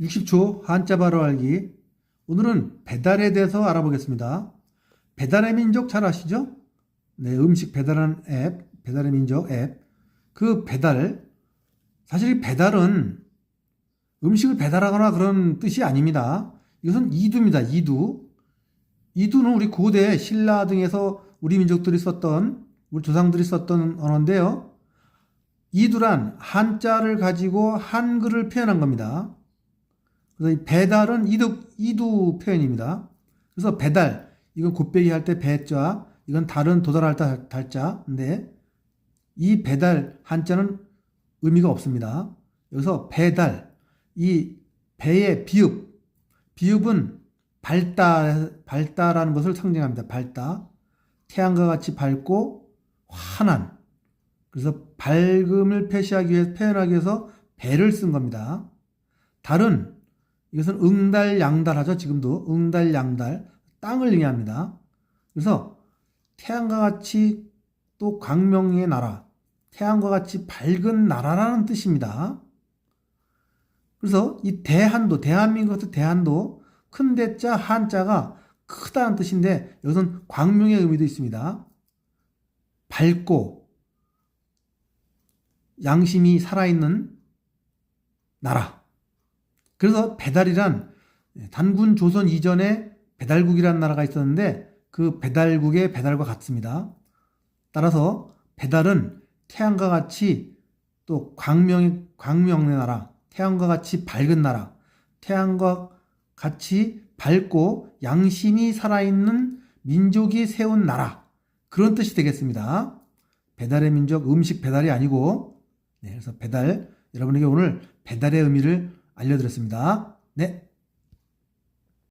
60초 한자 바로 알기. 오늘은 배달에 대해서 알아보겠습니다. 배달의 민족 잘 아시죠? 네, 음식 배달하는 앱, 배달의 민족 앱. 그 배달, 사실 이 배달은 음식을 배달하거나 그런 뜻이 아닙니다. 이것은 이두입니다. 이두. 이두는 우리 고대 신라 등에서 우리 민족들이 썼던, 우리 조상들이 썼던 언어인데요. 이두란 한자를 가지고 한글을 표현한 겁니다. 그래서 이 배달은 이두, 이두 표현입니다. 그래서 배달, 이건 곱빼기 할 때 배자, 이건 달은 도달할 때 달자인데, 이 배달 한자는 의미가 없습니다. 여기서 배달, 이 배의 비읍, 비읍은 밝다, 밝다라는 것을 상징합니다. 밝다. 태양과 같이 밝고 환한. 그래서 밝음을 표시하기 위해서, 표현하기 위해서 배를 쓴 겁니다. 달은 이것은 응달 양달하죠. 지금도 응달 양달 땅을 의미합니다. 그래서 태양과 같이 또 광명의 나라, 태양과 같이 밝은 나라라는 뜻입니다. 그래서 이 대한도, 대한민국에서 대한도 큰 대자 한자가 크다는 뜻인데 여기서는 광명의 의미도 있습니다. 밝고 양심이 살아있는 나라. 그래서 배달이란 단군 조선 이전에 배달국이라는 나라가 있었는데 그 배달국의 배달과 같습니다. 따라서 배달은 태양과 같이 또 광명, 광명의 나라, 태양과 같이 밝은 나라, 태양과 같이 밝고 양심이 살아있는 민족이 세운 나라. 그런 뜻이 되겠습니다. 배달의 민족, 음식 배달이 아니고, 네, 그래서 배달, 여러분에게 오늘 배달의 의미를 알려드렸습니다. 네,